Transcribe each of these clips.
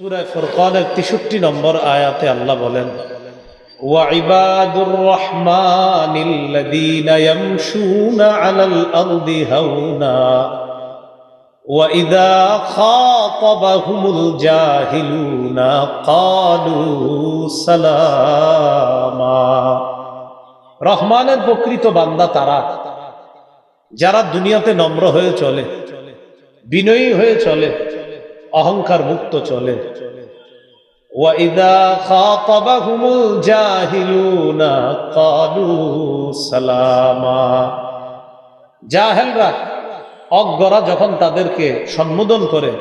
সুরায় ফুরকানের তেষট্টি নম্বর আয়াতে আল্লাহ বলেন وعباد الرحمن الذين يمشون على الأرض هونا وإذا خاطبهم الجاهلون قالوا سلاما রহমানের প্রকৃত বান্দা তারা যারা দুনিয়াতে নম্র হয়ে চলে বিনয়ী হয়ে চলে অহংকার মুক্ত চলে। অজ্ঞরা যখন তাদেরকে সম্বোধন করে,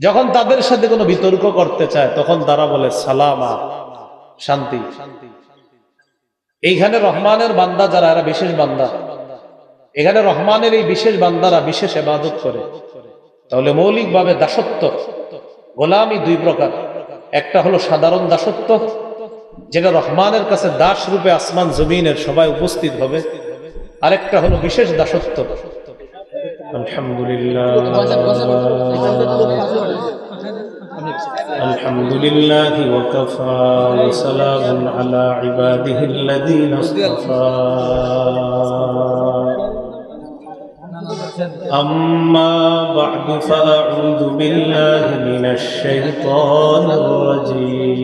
যখন তাদের সাথে কোনো বিতর্ক করতে চায়, তখন তারা বলে, সালামা, শান্তি। এইখানে রহমানের বান্দা যারা, এরা বিশেষ বান্দা। এখানে রহমানের এই বিশেষ বান্দারা বিশেষ এবাদত করে। তাহলে মৌলিকভাবে দাসত্ব, গোলামি দুই প্রকার। একটা হলো সাধারণ দাসত্ব, যেটা রহমানের কাছে দাস রূপে আসমান জমিনের সবাই উপস্থিত হবে। আরেকটা হলো বিশেষ দাসত্ব। আলহামদুলিল্লাহ أما بعد فأعوذ بالله من الشيطان الرجيم.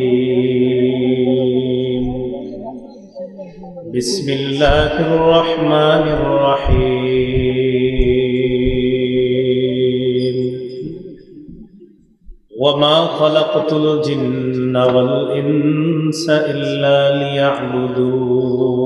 بسم الله الرحمن الرحيم. وما خلقت الجن والإنس إلا ليعبدون.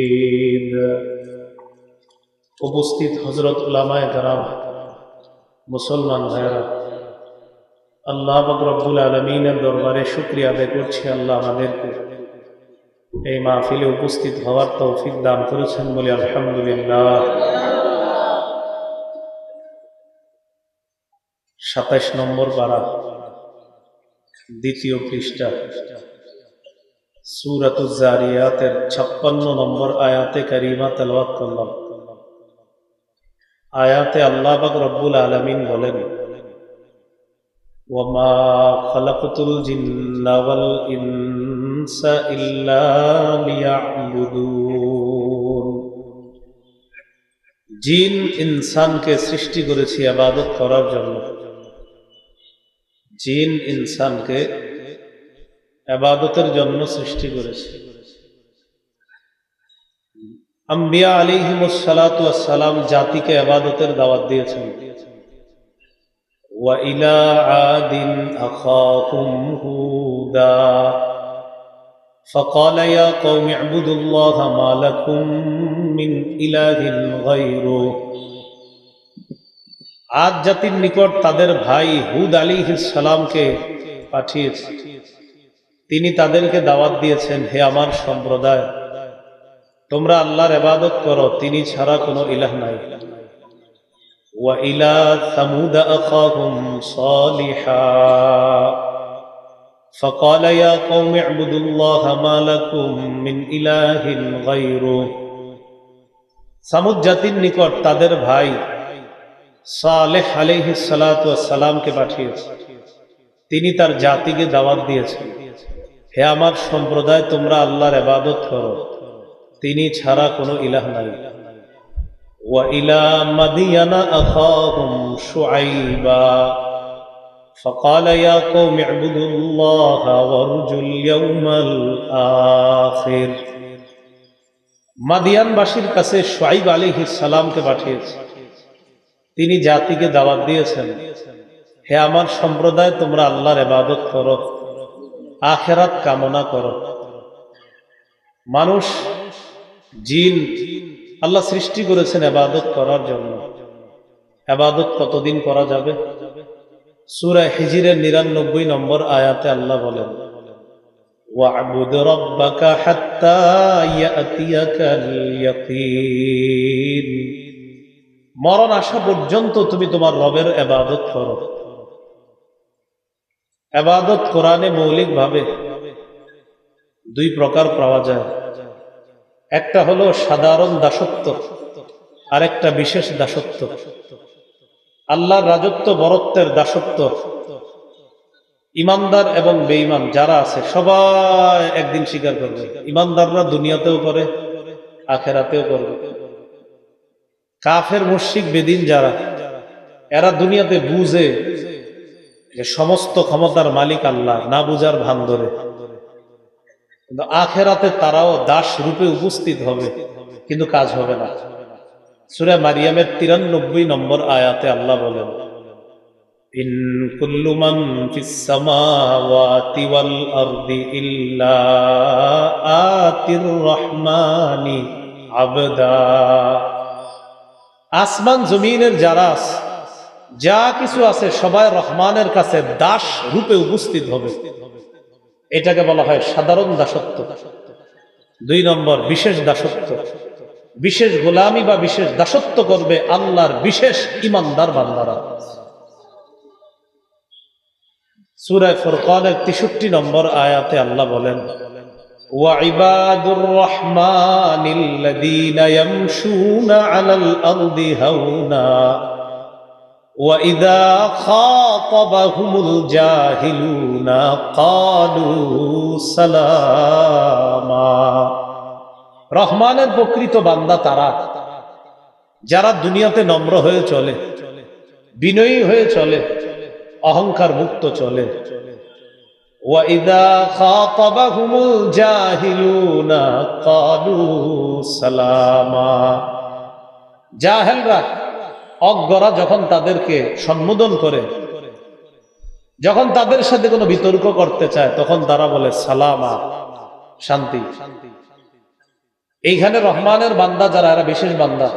উপস্থিত হজরত উলামায় কারাম, মুসলমান ভাইরা আল্লাহ রব্বুল আলমিনের দরবারে শুক্রিয়া আদায় করছি, আল্লাহ আমাদেরকে এই মাহফিলে উপস্থিত হওয়ার তৌফিক দান করেছেন বলে আলহামদুলিল্লাহ। সাতাইশ নম্বর পাড়া দ্বিতীয় পৃষ্ঠা সুরাতুজারিয়াতের ছাপ্পান্ন নম্বর আয়াতে কারিমা তেলওয়াত করলাম। আয়াতে আল্লাহ বাক রব্বুল আলমিন বলেন وما خلقت الجن والإنس إلا ليعبدون জিন ইনসানকে সৃষ্টি করেছি আবাদত করার জন্য জিন ইনসানকে আবাদতের জন্য সৃষ্টি করেছে আম্বিয়া আলিহিমসালাম জাতিকে আবাদতের দাওয়াত দিয়েছেন وإلى عاد أخاهم هودا فقال يا قوم اعبدوا الله ما لكم من إله غيره আজ জাতির নিকট তাদের ভাই হুদ আলী সালামকে পাঠিয়েছে তিনি তাদেরকে দাওয়াত দিয়েছেন হে আমার সম্প্রদায় তোমরা আল্লাহর এবাদত করো তিনি ছাড়া কোনো ইলাহ নাই وإلى ثمود أخاهم صالحا فقال يا قوم اعبدوا الله ما لكم من إله غيره সামুদ জাতির নিকট তাদের ভাই সালেহ আলাইহিস সালাতু সালামকে পাঠিয়েছে তিনি তার জাতিকে দাওয়াত দিয়েছেন হে আমার সম্প্রদায় তোমরা আল্লাহর ইবাদত করো তিনি ছাড়া কোনো ইলাহ নাই وإلى مدين أخاهم شعيبا فقال يا قوم اعبدوا الله وارجوا اليوم الآخر মাদিয়ানবাসীর কাছে সোয়াইব আলিহিস সালামকে পাঠিয়েছে তিনি জাতিকে দাওয়াত দিয়েছেন হে আমার সম্প্রদায় তোমরা আল্লাহর ইবাদত করো আখেরাত কামনা করো মানুষ জিন আল্লাহ সৃষ্টি করেছেন এবাদত করার জন্য এবাদত কতদিন করা যাবে সুরা হিজিরের নিরানব্বই নম্বর আয়াতে আল্লাহ বলেন وَاعْبُدْ رَبَّكَ حَتَّى يَأْتِيَكَ الْيَقِينُ মরণ আসা পর্যন্ত তুমি তোমার রবের এবাদত করো এবাদত কোরআনে মৌলিকভাবে দুই প্রকার পাওয়া যায় একটা হলো সাধারণ দাসত্ব আর একটা বিশেষ দাসত্ব। আল্লাহর রাজত্ব বরত্বের দাসত্ব। ইমানদার এবং বেঈমান যারা আছে, সবাই একদিন স্বীকার করবে, ইমানদাররা দুনিয়াতেও করে, আখেরাতেও করবে। কাফের মুশিক বেদিন যারা, এরা দুনিয়াতে বুঝে যে সমস্ত ক্ষমতার মালিক আল্লাহ, না বুঝার ভান ধরে। কিন্তু আখেরাতে তারাও দাস রূপে উপস্থিত হবে, কিন্তু কাজ হবে না। সুরে মারিয়ামের তিরানব্বই নম্বর আয়াতে আল্লাহ বলেন ইল্লা রহমানি আবদা। আসমান জমিনের যারা যা কিছু আছে, সবাই রহমানের কাছে দাস রূপে উপস্থিত হবে। এটাকে বলা হয় সাধারণ দাসত্ব দুই নম্বর বিশেষ দাসত্ব বিশেষ গোলামি বা বিশেষ দাসত্ব করবে আল্লাহর বিশেষ ইমানদার বান্দারা সুরায় ফুরকানের তেষট্টি নম্বর আয়াতে আল্লাহ বলেন وعباد الرحمن الذين يمشون على الأرض هونا وإذا خاطبهم الجاهلون قالوا سلاما রহমানের প্রকৃত বান্দা তারা যারা দুনিয়াতে নম্র হয়ে চলে বিনয়ী হয়ে চলে অহংকার মুক্ত চলে وَإِذَا خَاطَبَهُمُ الْجَاهِلُونَ قَالُوا سَلَامًا জাহেলরা অজ্ঞরা যখন তাদেরকে সম্বোধন করে, যখন তাদের সাথে কোনো বিতর্ক করতে চায়, তখন তারা বলে, সালামা শান্তি। এইখানে রহমানের বান্দা যারা, এরা বিশেষ বান্দা।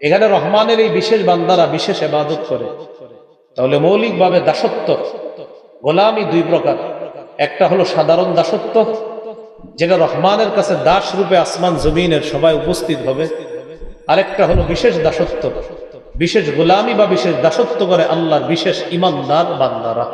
এখানে রহমানের এই বিশেষ বান্দারা বিশেষ এবাদত করে। তাহলে মৌলিকভাবে দাসত্ব, গোলামি দুই প্রকার। একটা হলো সাধারণ দাসত্ব, যেটা রহমানের কাছে দাস রূপে আসমান জমিনের সবাই উপস্থিত হবে। আরেকটা হলো বিশেষ দাসত্ব বিশেষ গোলামি বা বিশেষ দাসত্ব করে আল্লাহর বিশেষ ইমানদার বান্দারা।